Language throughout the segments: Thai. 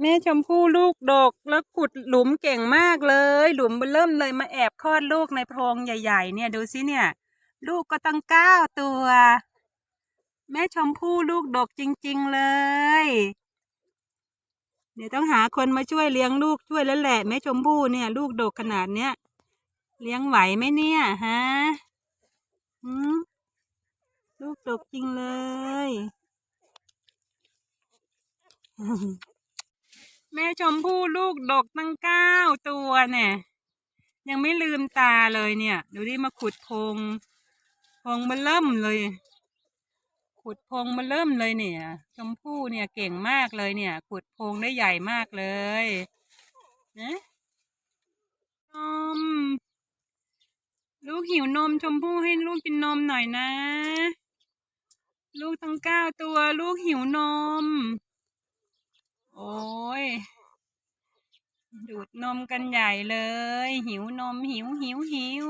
แม่ชมพู่ลูกดกแล้วขุดหลุมเก่งมากเลย หลุมเริ่มเลยมาแอบคลอดลูกในโพรงใหญ่ ๆ เนี่ยดูสิเนี่ย ลูกก็ตั้งเก้าตัว แม่ชมพู่ลูกดกจริง ๆเลย เดี๋ยวต้องหาคนมาช่วยเลี้ยงลูกช่วยแล้วแหละแม่ชมพู่เนี่ย ลูกดกขนาดเนี้ยเลี้ยงไหวไหมเนี่ยฮะหืมลูกดกจริงเลย แม่ชมพู่ลูกดกตั้งเก้าตัวเนี่ย ยังไม่ลืมตาเลยเนี่ย ดูดิมาขุดพงพงมันเริ่มเลย ขุดพงมันเริ่มเลยเนี่ย ชมพู่เนี่ยเก่งมากเลยเนี่ย ขุดพงได้ใหญ่มากเลยนะนมลูกหิวนมชมพู่ให้ลูกกินนมหน่อยนะ ลูกทั้งเก้าตัว ลูกหิวนม โอ้ ดูดนมกันใหญ่เลย หิวนมหิวหิวหิว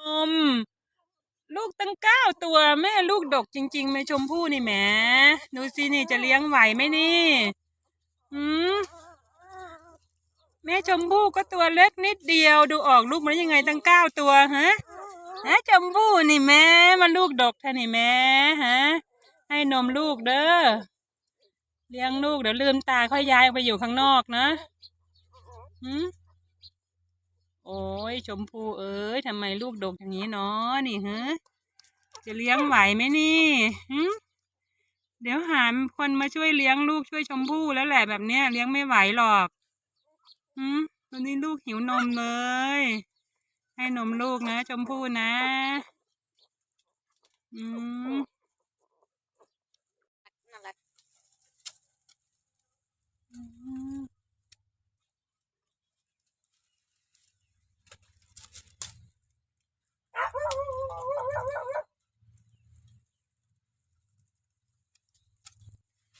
นม ลูกตั้งเก้าตัวแม่ลูกดกจริงๆแม่ชมพู่นี่แหมดูสินี่จะเลี้ยงไหวไหมนี่หืมแม่ชมพู่ก็ตัวเล็กนิดเดียว ดูออกลูกมันยังไงตั้งเก้าตัวฮะฮะชมพู่นี่แม่มันลูกดกท่านี่แม่ฮะให้นมลูกเด้อเลี้ยงลูกเดี๋ยวลืมตาค่อยย้ายไปอยู่ข้างนอกนะ หืมโอ้ยชมพูเอ้ยทำไมลูกดกอย่างนี้เนาะนี่ฮะจะเลี้ยงไหวไหมนี่หืมเดี๋ยวหาคนมาช่วยเลี้ยงลูกช่วยชมพู่แล้วแหละแบบเนี้ยเลี้ยงไม่ไหวหรอกหืมตอนนี้ลูกหิวนมเลย ให้นมลูกนะ ชมพู่นะ อืม น่ารัก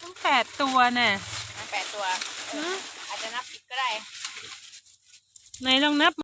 ตั้งแป ดตัวน่ะนะแปดตัวเอออาจจะนับผิดก็ได้ ไหนลองนับ